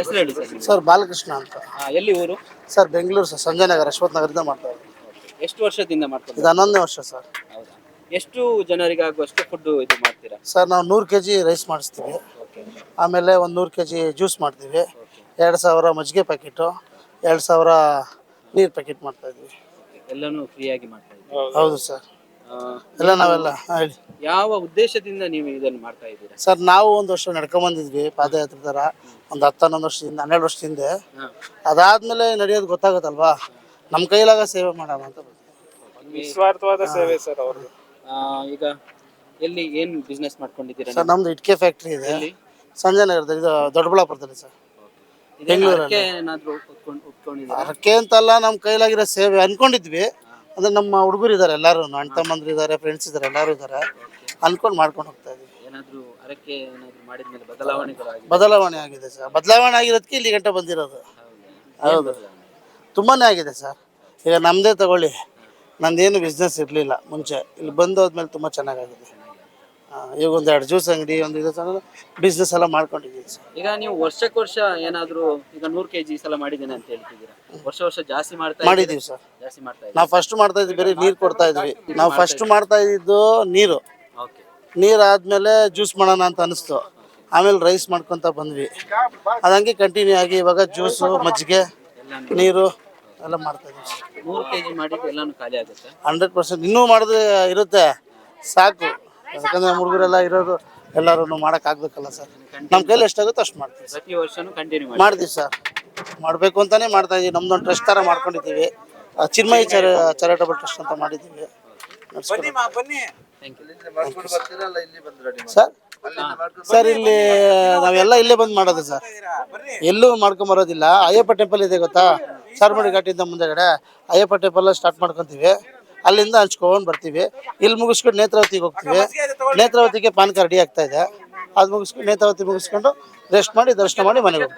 ಹೆಸರು ಹೇಳಿ ಸರ್ ನಿಮ್ದು. ಸರ್ ಬಾಲಕೃಷ್ಣ ಅಂತ. ಆ, ಎಲ್ಲಿ ಊರು? ಸರ್ ಬೆಂಗಳೂರು ಸರ್ ಸಂಜಯ್ ನಗರ ಅಶ್ವಥ್ ನಗರದಿಂದ ಮಾಡ್ತಾ ಇದ್ದೀನಿ ಎಷ್ಟು ವರ್ಷದಿಂದ ಮಾಡ್ತಾರೆ ಇದು ಹನ್ನೊಂದನೇ ವರ್ಷ ಸರ್. ಹೌದಾ? ಎಷ್ಟು ಜನರಿಗೆ ಆಗುವಷ್ಟು ಫುಡ್ ಇದು ಮಾಡ್ತೀರಾ? ಸರ್ ನಾವು ನೂರು ಕೆ ಜಿ ರೈಸ್ ಮಾಡಿಸ್ತೀವಿ. ಓಕೆ ಆಮೇಲೆ ಒಂದು ನೂರು ಕೆ ಜಿ ಜ್ಯೂಸ್ ಮಾಡ್ತೀವಿ. ಎರಡು ಸಾವಿರ ಮಜ್ಜಿಗೆ ಪ್ಯಾಕೆಟು ಎರಡು ಸಾವಿರ ನೀರು ಪ್ಯಾಕೆಟ್ ಮಾಡ್ತಾ ಇದ್ವಿ. ಎಲ್ಲನೂ ಫ್ರೀಯಾಗಿ ಮಾಡ್ತಾ ಇದ್ದೀವಿ ಹೌದು ಸರ್. ಎಲ್ಲ ನಾವೆಲ್ಲ ಹೇಳಿ. ಯಾವ ಉದ್ದೇಶದಿಂದ ನೀವು ಇದನ್ನು ಮಾಡ್ತಾ ಇದ್ದೀರಾ? ಸರ್ ನಾವು ಒಂದು ವರ್ಷ ನಡ್ಕೊಂಡ್ ಬಂದಿದ್ವಿ ಪಾದಯಾತ್ರೆ ತರ ಒಂದು ಹತ್ತು ಹನ್ನೊಂದು ವರ್ಷದಿಂದ ಹನ್ನೆರಡು ವರ್ಷದಿಂದ. ಅದಾದ್ಮೇಲೆ ನಡೆಯೋದು ಗೊತ್ತಾಗುತ್ತಲ್ವಾ? ನಮ್ಮ ಕೈಲಾಗ ಸೇವೆ ಮಾಡೋಣ ಅಂತ. ನಿಸ್ವಾರ್ಥವಾದ ಸೇವೆ ಸರ್ ಅವ್ರದ್ದು. ಆ, ಈಗ ಎಲ್ಲಿ ಏನು ಬಿಸ್ನೆಸ್ ಮಾಡ್ಕೊಂಡಿದ್ದೀರಾ ಸರ್ ನಮ್ದು ಇಟ್ಕೆ ಫ್ಯಾಕ್ಟ್ರಿ ಇದೆ. ಸಂಜೆ ಸಂಜಯ್ ನಗರದಲ್ಲಿ ಇದು ದೊಡ್ಡಬಳ್ಳಾಪುರದಲ್ಲಿ ಸರ್. ಬೆಂಗಳೂರ್ ಏನಾದ್ರೂ ಏನಾದ್ರು ಒಪ್ಕೊಂಡ್ ಒಪ್ಕೊಂಡಿದ್ದೀರಾ ಅರಕೆ ಅಂತಲ್ಲ ನಮ್ಮ ಕೈಲಾಗಿರೋ ಸೇವೆ ಅನ್ಕೊಂಡಿದ್ವಿ. ಅಂದ್ರೆ ನಮ್ಮ ಹುಡುಗರು ಇದ್ದಾರೆ ಎಲ್ಲರೂ ಅಣ್ಣ ತಮ್ಮಂದ್ರು ಇದ್ದಾರೆ ಫ್ರೆಂಡ್ಸ್ ಇದ್ದಾರೆ ಎಲ್ಲರೂ ಇದ್ದಾರೆ ಅನ್ಕೊಂಡು ಮಾಡ್ಕೊಂಡು ಹೋಗ್ತಾ ಇದೀವಿ. ಏನಾದ್ರು ಅರಕೆ ಏನಾದ್ರು ಮಾಡಿದ್ಮೇಲೆ ಬದಲಾವಣೆಗಳಾಗಿದೆ ಬದಲಾವಣೆ ಆಗಿದೆ? ಸರ್. ಬದಲಾವಣೆ ಆಗಿರೋದಕ್ಕೆ ಇಲ್ಲಿ ಗಂಟೆ ಬಂದಿರೋದು. ಹೌದು. ತುಂಬಾನೇ ಆಗಿದೆ ಸರ್. ಈಗ ನಮ್ಮದೇ ತಗೊಳ್ಳಿ. ನಂದೇನು ಬಿಸ್ನೆಸ್ ಇರಲಿಲ್ಲ ಮುಂಚೆ. ಇಲ್ಲಿ ಬಂದು ಹೋದ್ಮೇಲೆ ತುಂಬ ಚೆನ್ನಾಗಾಗಿದೆ. ಈಗ ಒಂದು ಎರಡು ಜ್ಯೂಸ್ ಅಂಗಡಿ ಒಂದು ಇದು ಬಿಸ್ನೆಸ್ ಎಲ್ಲ ಮಾಡ್ಕೊಂಡಿದ್ದೀನಿ ಸರ್. ಈಗ ನೀವು ವರ್ಷಕ್ಕೆ ವರ್ಷ ಏನಾದರೂ ಈಗ ನೂರು ಕೆಜಿ ಸಲ ಮಾಡಿದ್ದೀನಿ ಅಂತ ಹೇಳ್ತಿದ್ದೀರಾ? ವರ್ಷ ವರ್ಷ ಜಾಸ್ತಿ ಮಾಡ್ತಾ ಮಾಡಿದ್ದೀವಿ ಸರ್. ಜಾಸ್ತಿ ಮಾಡ್ತಾ ನಾವು ಫಸ್ಟ್ ಮಾಡ್ತಾ ಇದ್ವಿ ಬರೀ ನೀರು ಕೊಡ್ತಾ ಇದ್ವಿ. ನಾವು ಫಸ್ಟ್ ಮಾಡ್ತಾ ಇದ್ದಿದ್ದು ನೀರು. ಓಕೆ. ನೀರು ಆದಮೇಲೆ ಜ್ಯೂಸ್ ಮಾಡೋಣ ಅಂತ ಅನಿಸ್ತು. ಆಮೇಲೆ ರೈಸ್ ಮಾಡ್ಕೊತ ಬಂದ್ವಿ. ಅದಂಗೆ ಕಂಟಿನ್ಯೂ ಆಗಿ ಇವಾಗ ಜ್ಯೂಸು ಮಜ್ಜಿಗೆ ನೀರು ಎಲ್ಲ ಮಾಡ್ತಾ ಇದೀವಿ ಸರ್. ನೂರು ಕೆಜಿ ಮಾಡಿದ್ದು ಎಲ್ಲಾನು ಖಾಲಿ ಆಗುತ್ತೆ? ಹಂಡ್ರೆಡ್ ಪರ್ಸೆಂಟ್ ಇನ್ನೂ ಮಾಡಿದ್ರೆ ಇರುತ್ತೆ. ಸಾಕು. ಯಾಕಂದ್ರೆ ನಮ್ಮ ಹುಡುಗರೆಲ್ಲ ಇರೋದು ಎಲ್ಲರೂ ಮಾಡೋಕ್ಕಾಗಬೇಕಲ್ಲ ಸರ್ ನಮ್ಮ ಕೈಲಿ ಎಷ್ಟಾಗುತ್ತೋ ಅಷ್ಟು ಮಾಡ್ತೀವಿ ಸರ್ ಪ್ರತಿ ವರ್ಷನೂ ಕಂಟಿನ್ಯೂ ಮಾಡಿ ಮಾಡ್ತೀವಿ ಸರ್ ಮಾಡಬೇಕು ಅಂತಾನೆ ಮಾಡ್ತಾ ಇದೀವಿ. ನಮ್ದೊಂದು ಟ್ರಸ್ಟ್ ಥರ ಮಾಡ್ಕೊಂಡಿದ್ದೀವಿ. ಆ, ಚಿನ್ಮಯಿ ಚರ ಚಾರಿಟಬಲ್ ಟ್ರಸ್ಟ್ ಅಂತ ಮಾಡಿದ್ದೀವಿ. ನಡ್ಸ್ಕೊಂಡು- ಥ್ಯಾಂಕ್ ಯು ಸರ್ ಸರ್ ಇಲ್ಲಿ ನಾವೆಲ್ಲ ಇಲ್ಲೇ ಬಂದು ಮಾಡೋದು ಸರ್ ಎಲ್ಲೂ ಮಾಡ್ಕೊಂಬರೋದಿಲ್ಲ ಅಯ್ಯಪ್ಪ ಟೆಂಪಲ್ ಇದೆ ಗೊತ್ತಾ? ಚಾರ್ಮಡಿ ಘಾಟಿಂದ ಮುಂದೆಗಡೆ ಅಯ್ಯಪ್ಪ ಟೆಂಪಲ್ ಸ್ಟಾರ್ಟ್ ಮಾಡ್ಕೊತೀವಿ. ಅಲ್ಲಿಂದ ಹಂಚ್ಕೊಂಡು ಬರ್ತೀವಿ. ಇಲ್ಲಿ ಮುಗಿಸ್ಕೊಂಡು ನೇತ್ರಾವತಿಗೆ ಹೋಗ್ತೀವಿ. ನೇತ್ರಾವತಿಗೆ ಪಾನಕ ರೆಡಿ ಆಗ್ತಾ ಇದೆ. ಅದು ಮುಗಿಸ್ಕೊಂಡು ನೇತ್ರಾವತಿ ಮುಗಿಸ್ಕೊಂಡು ರೆಸ್ಟ್ ಮಾಡಿ ದರ್ಶನ ಮಾಡಿ ಮನೆಗೆ ಹೋಗ್ತೀವಿ.